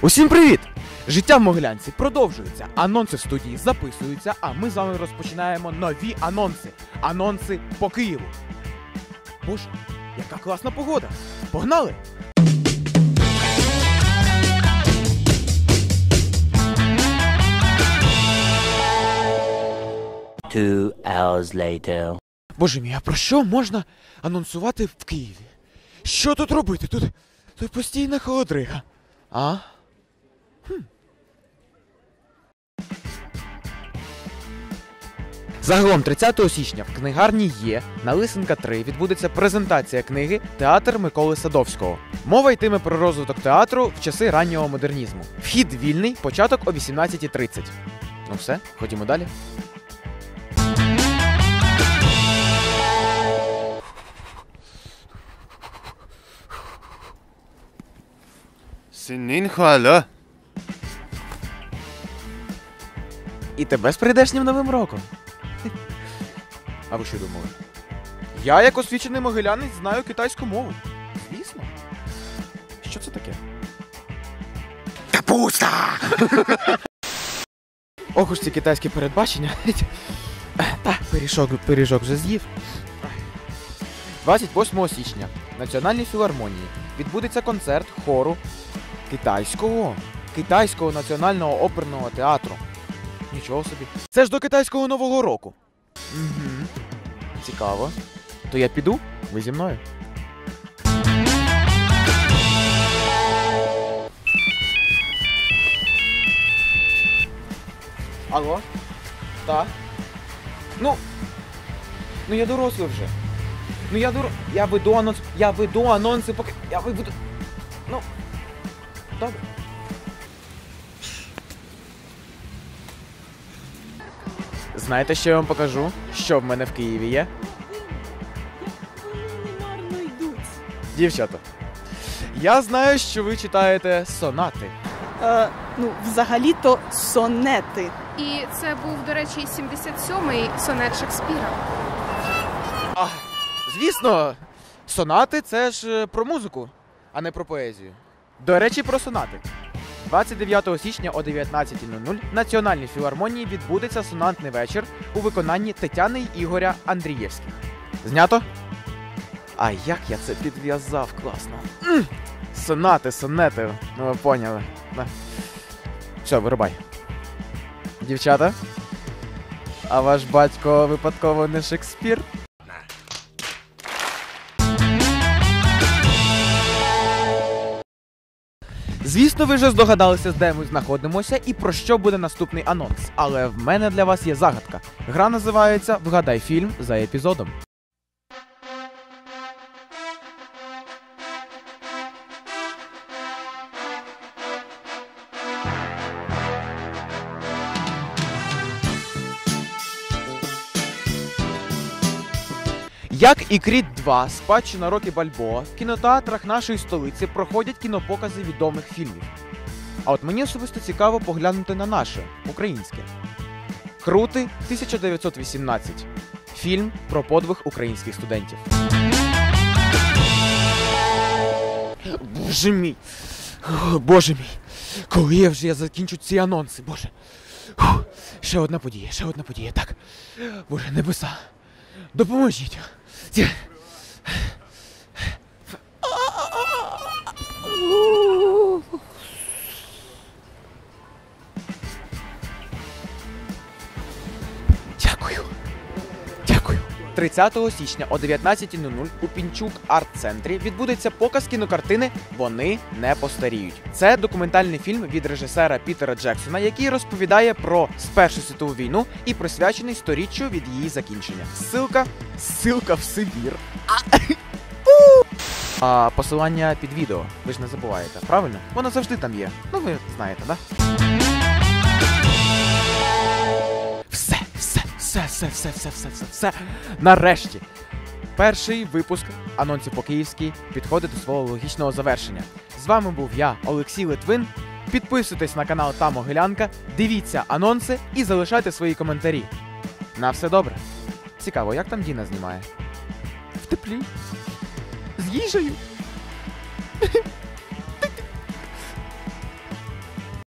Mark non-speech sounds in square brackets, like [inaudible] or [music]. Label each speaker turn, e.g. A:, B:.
A: Усім привіт! Життя в Могилянці продовжується. Анонси в студії записуються, а ми з вами розпочинаємо нові анонси. Анонси по Києву. Боже, яка класна погода! Погнали!
B: Two hours later.
A: Боже мій, а про що можна анонсувати в Києві? Що тут робити? Тут, тут постійна холодрига. А? Загалом 30 січня в книгарні є на Лисенка 3 відбудеться презентація книги Театр Миколи Садовського. Мова йтиме про розвиток театру в часи раннього модернізму. Вхід вільний, початок о 18.30. Ну все, ходімо далі.
C: Синін хвала.
A: І тебе з прийдешнім новим роком. А ви що думали? Я, як освічений могилянець, знаю китайську мову. Звісно. Що це таке? Капуста! [laughs] Ох уж ці китайські передбачення. [laughs] Та, пиріжок, пиріжок вже з'їв. 28 січня в Національній філармонії відбудеться концерт хору китайського китайського національного оперного театру. Нічого собі. Це ж до китайського нового року. Угу. Цікаво. То я піду? Ви зі мною. Алло? Та? Ну. Ну я дорослий вже. Ну я доро... Я веду анонс. Я веду анонси, поки. Я веду. Ну. Добре. Знаєте, що я вам покажу? Що в мене в Києві є? Дівчата. Я знаю, що ви читаєте сонати.
D: Е, ну, взагалі-то сонети.
E: І це був, до речі, 77-й сонет Шекспіра.
A: А, звісно, сонати це ж е, про музику, а не про поезію. До речі, про сонати. 29 січня о 19.00 в Національній філармонії відбудеться сонатний вечір у виконанні Тетяни Ігоря Андрієвських. Знято? А як я це підв'язав класно. Сонати, сонети. Ну ви поняли. Все, вирубай. Дівчата. А ваш батько випадково не Шекспір? Звісно, ви вже здогадалися, де ми знаходимося і про що буде наступний анонс. Але в мене для вас є загадка. Гра називається Вгадай фільм за епізодом. Як і Кріт 2, спадщина Рокі Бальбоа, в кінотеатрах нашої столиці проходять кінопокази відомих фільмів. А от мені особисто цікаво поглянути на наше, українське. Крути 1918. Фільм про подвиг українських студентів. Боже мій! Боже мій! Коли я вже я закінчу ці анонси, Боже. Ще одна подія, ще одна подія. Так. Боже, небеса. Допоможіть. 姐30 січня о 19.00 у Пінчук арт-центрі відбудеться показ кінокартини Вони не постаріють. Це документальний фільм від режисера Пітера Джексона, який розповідає про Першу світову війну і присвячений сторіччю від її закінчення. Ссылка, ссылка в Сибір. А посилання під відео. Ви ж не забуваєте, правильно? Воно завжди там є. Ну ви знаєте, да? Все, все, все, все, все, все. Нарешті. Перший випуск анонсів по київській підходить до свого логічного завершення. З вами був я, Олексій Литвин. Підписуйтесь на канал та Могилянка, дивіться анонси і залишайте свої коментарі. На все добре. Цікаво, як там Діна знімає? В теплі. З їжею. [laughs]